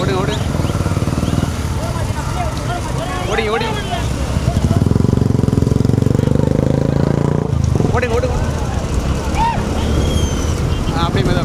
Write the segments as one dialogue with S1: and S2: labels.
S1: ஓடு ஓடு. ஓடி ஓடி. ஓடி ஓடு அப்படியே மெதுவா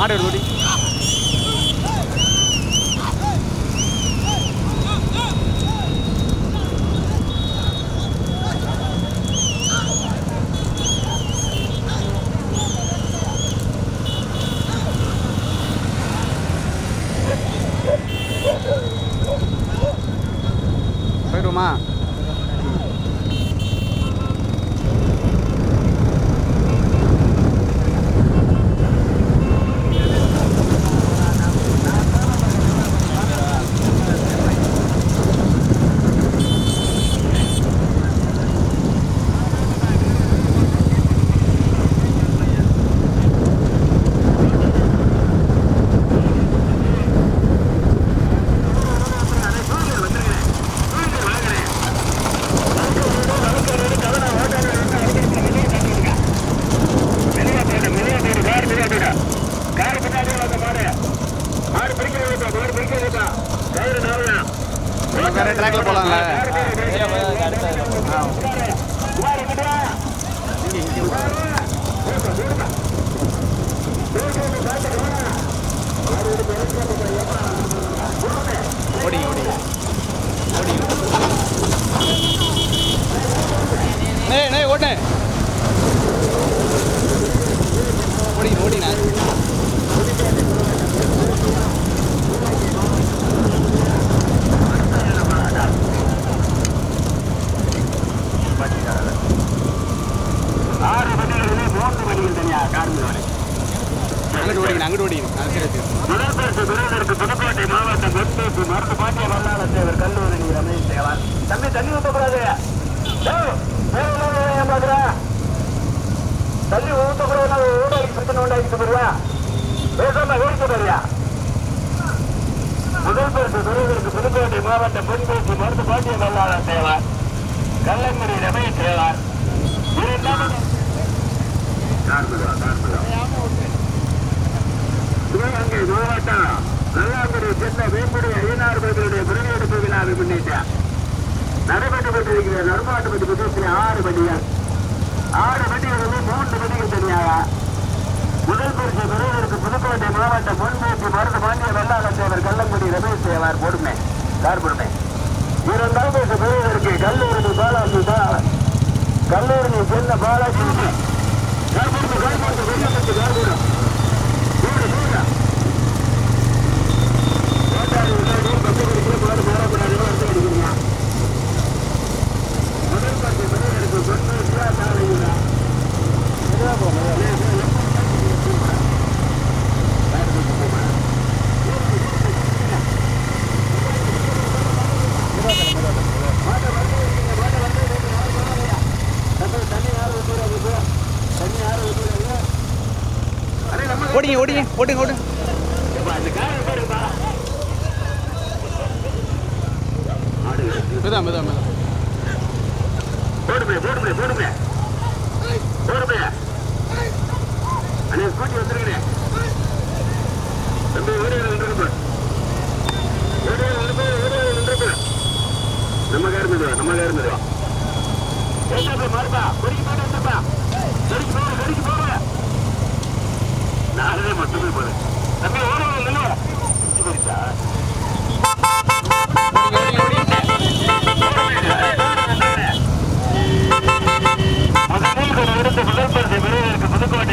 S2: மாடு வருது. ஓடிங்க ஓடிங்க ஓடிங்க நே நே ஓட்டே ஓடிங்க ஓடிங்க
S1: ஆறு வண்டிகளிலே மூன்று வண்டிகள் தனியா கார்மிகோடு
S2: அங்கிட்டு ஓடிங்க அங்கிட்டு ஓடிங்க அது சரி சரி
S1: முதல் பரிசு பெறுவதற்கு புதுக்கோட்டை கொத்தேசி மருத்து பாட்டிய வல்லாள தேவர் கல்லூரி ரமேஷ் தேவர் தம்பி தண்ணி ஊற்றக்கூடாது பாக்குற? தண்ணி ஊற்றக்கூடாது ஊடாக்கி பிரச்சனை உண்டாக்கிட்டு போறியா பேசாம வேடிக்கை போறியா முதல் பரிசு பெறுவதற்கு புதுக்கோட்டை மாவட்டம் பொன்பேசி மருத்து பாட்டிய வல்லாள தேவர். கல்லங்குடி ரமேஷ் தேவர் இரண்டாவது சிவகங்கை மாவட்டம். நல்லாங்குடி சென்னை வேம்புடைய ஐயனார் கோவிலுடைய பிறவியெடுப்பு விழாவை முன்னிட்டு நடைபெற்று கொண்டிருக்கிற நடமாட்டு பற்றி புத்தகத்தில் ஆறு வண்டிகள் ஆறு வண்டிகளில் மூன்று வண்டிகள் தனியாக. முதல் பரிசு பெறுவதற்கு புதுக்கோட்டை மாவட்ட முன்பேசி மருந்து பாண்டிய வெள்ளாள தேவர் கள்ளங்குடி ரமேஷ் தேவார் பொறுமை கார் பொறுமை. இரண்டாம் பரிசு பெறுவதற்கு கல்லூரி பாலாஜி தான் கல்லூரி சென்ன பாலாஜி. கார் பொறுமை கார் பொறுமை வெள்ளப்பட்டு கார் பொறுமை.
S2: ஓடிங்க ஓடிங்க ஓடுங்க ஓடுங்க. மெதா மெதா மெதா
S1: போடுமே போடுமே போடுமே. போடுமே. அண்ணே ஸ்கூட்டி வந்துருக்கிறேன் தம்பி ஓடி நின்றுருப்பேன் ஓடி நின்று ஓடி நின்றுருப்பேன் நம்ம கார் மெதுவா நம்ம கார் மெதுவா ஏசாப்பா மாறுப்பா. பொறுக்கி போட்டு வந்துப்பா பொறுக்கி போடு பொறுக்கி போடு. நாளே மட்டுமே போடு.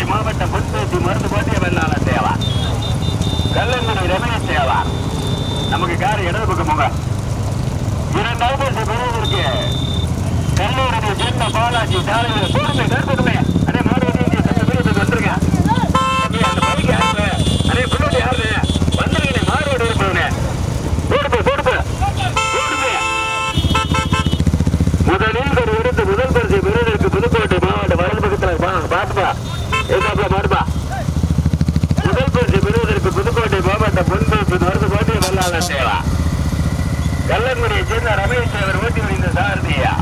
S1: மாவட்ட மாவட்டம் புதுப்பேசி மருத்துவ வெள்ளாள சேவா. கல்லன்மணி ரமண சேவா. நமக்கு கார் இடது பக்கம் போங்க. இரண்டாயிரத்தி குருவிற்கு கல்லூரி சென்ன பாலாஜி சாலையில் பொறுமை தற்பொழுமையா சேவா கள்ளங்குடியை சேர்ந்த ரமேஷ் அவர் ஓட்டி வருகின்ற சாரதியா?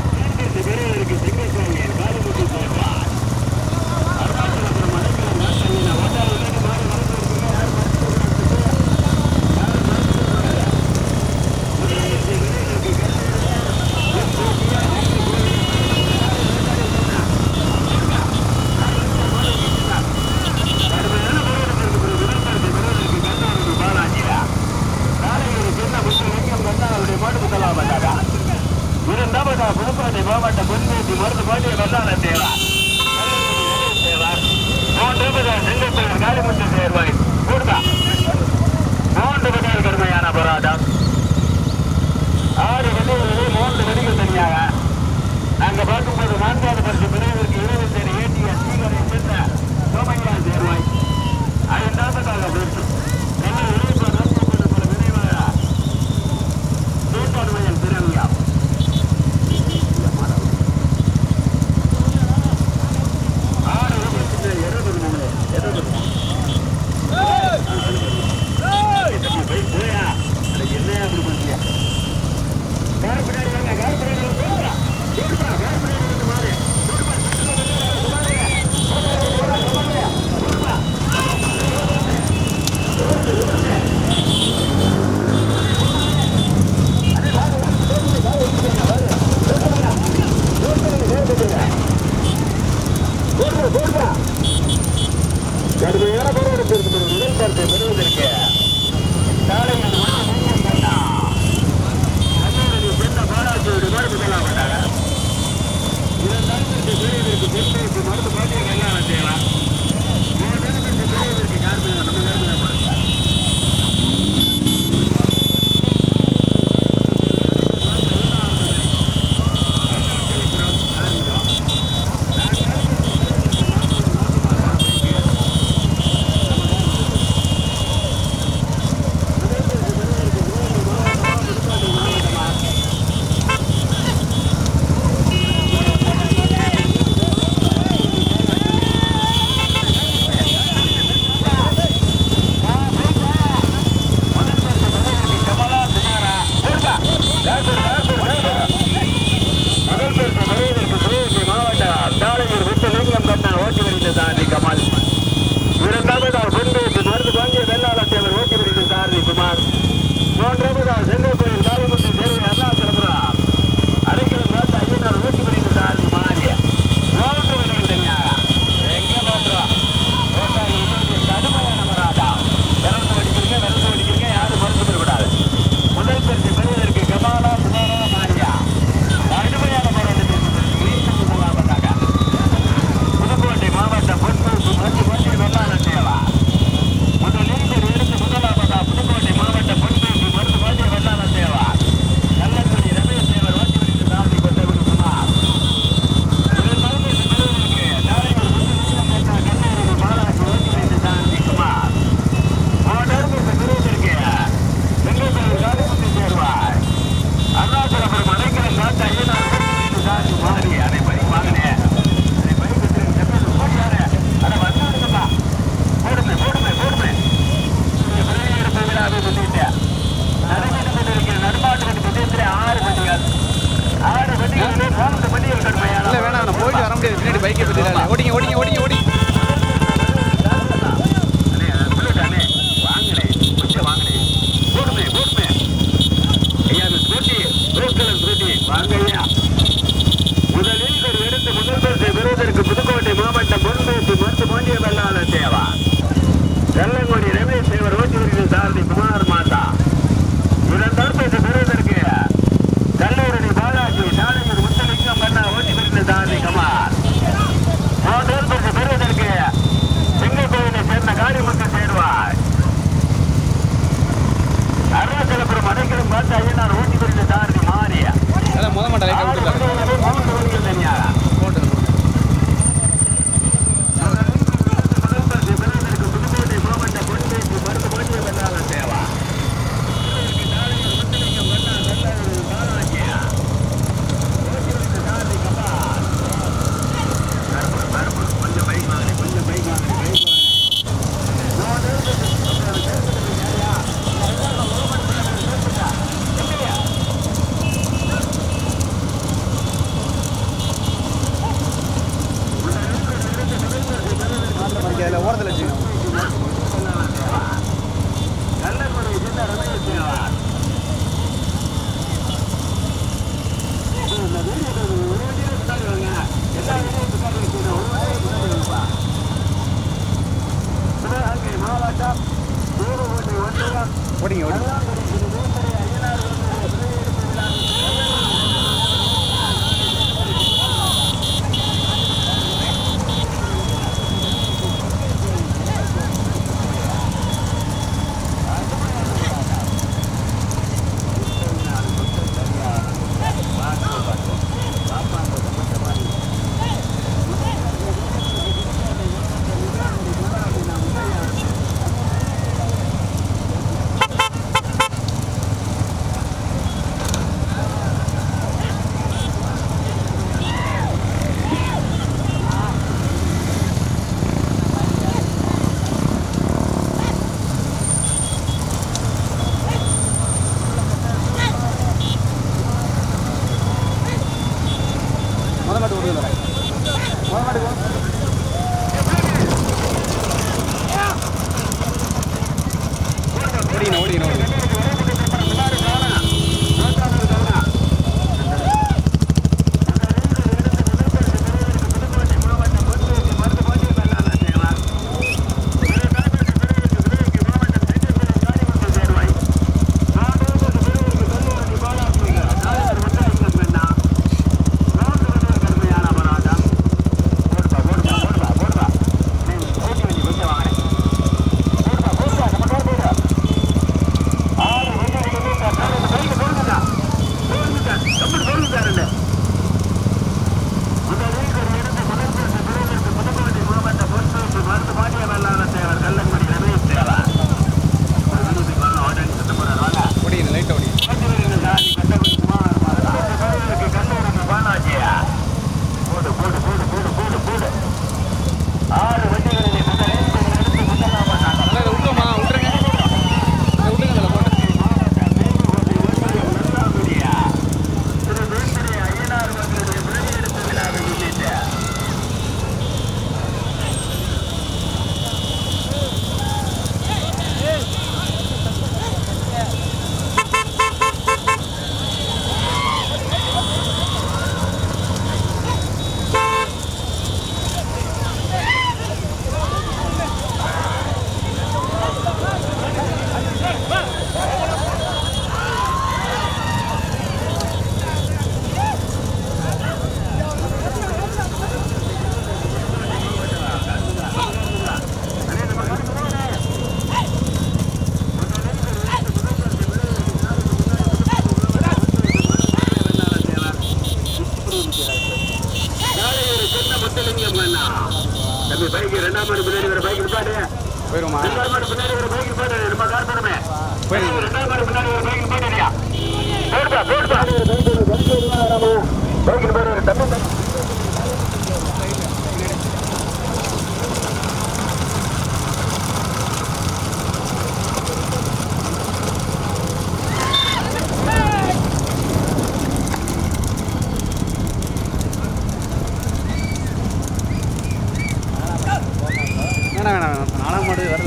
S1: மருந்து போயிட்டு நல்லா അങ്ങോട്ട് കൊടുക്കുന്നതായി അങ്ങോട്ട്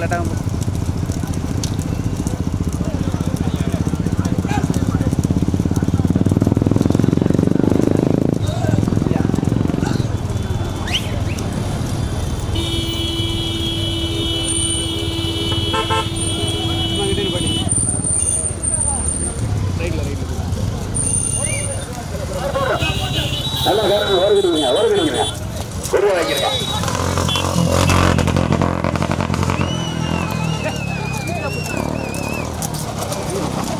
S1: லேட்டாக